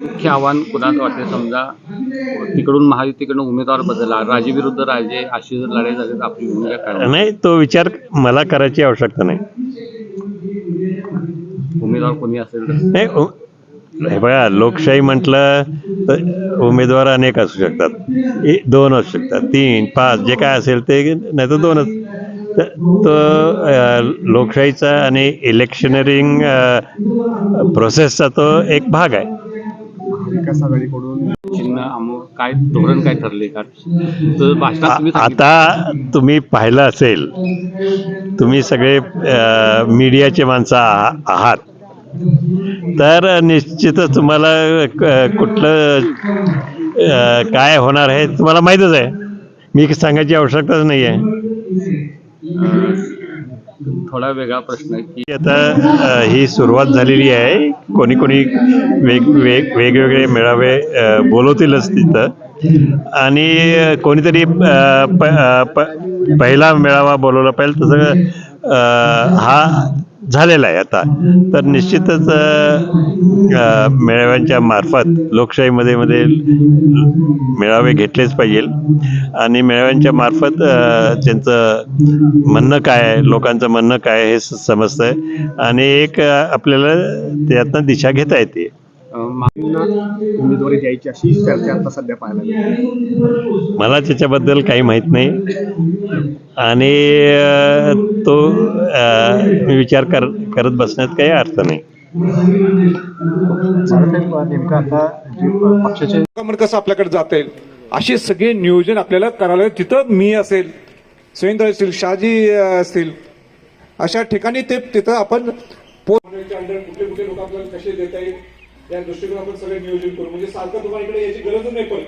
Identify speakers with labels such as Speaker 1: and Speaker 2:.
Speaker 1: मुख्य आव्हान कुणाचं वाटते समजा तिकडून महायुतीकडून उमेदवार बदलला राजे विरुद्ध राजे अशी जर लढाई झाली तर आपली भूमिका काय?
Speaker 2: नाही तो विचार मला करायची आवश्यकता नाही.
Speaker 1: उमेदवार कोणी असेल तर?
Speaker 2: नाही उ- हे बघा लोकशाही म्हटलं तर उमेदवार अनेक असू शकतात. ए- दोन असू शकतात. तीन पाच जे काय असेल ते नाही तर दोनच. तर तो अ, लोकशाहीचा आणि इलेक्शनरिंग प्रोसेसचा तो एक भाग आहे.
Speaker 3: विकास आघाडीकडून
Speaker 1: चिन्ह अमोल काय धोरण काय ठरले? का तर भाषणात तुम्ही
Speaker 2: आ-
Speaker 1: सांगितलं.
Speaker 2: आता तुम्ही पाहिलं असेल तुम्ही सगळे अ, मीडियाचे माणसं आहा- आहात. तर निश्चितच तुम्हाला क- कुठलं अ, काय होणार आहे तुम्हाला माहीतच आहे. मी सांगायची आवश्यकताच नाही आहे
Speaker 1: थोडा वेगळा प्रश्न आहे की
Speaker 2: आता ही सुरुवात झालेली आहे. कोणी कोणी वेग वेग वेगवेगळे मेळावे बोलवतीलच तिथं. आणि कोणीतरी पहिला मेळावा बोलवला पाहिजे. तसं हा झालेला आहे आता. तर निश्चितच मेळाव्यांच्या मार्फत लोकशाहीमध्ये मध्ये मेळावे घेतलेच पाहिजे आणि मेळाव्यांच्या मार्फत त्यांचं म्हणणं काय आहे लोकांचं म्हणणं काय आहे हे समजतं समजतंय. आणि एक आपल्याला त्यातनं दिशा घेता येते.
Speaker 3: उमेदवारी द्यायची अशी चर्चा आता सध्या पाहायला
Speaker 2: मला त्याच्याबद्दल काही माहीत नाही. आणि तो मी विचार कर करत बसण्यात काही अर्थ नाही.
Speaker 3: नेमकं
Speaker 4: कसं आपल्याकडे जाता? येईल असे सगळे नियोजन आपल्याला करायला तिथं मी असेल सुरेंद्र असतील शहाजी असतील. अशा ठिकाणी ते तिथं आपण कुठले कुठले लोक आपल्याला कसे देता येईल या दृष्टिकोन आपण सगळे नियोजन करू. म्हणजे सारखं तुम्हाला इकडे याची गरज नाही पण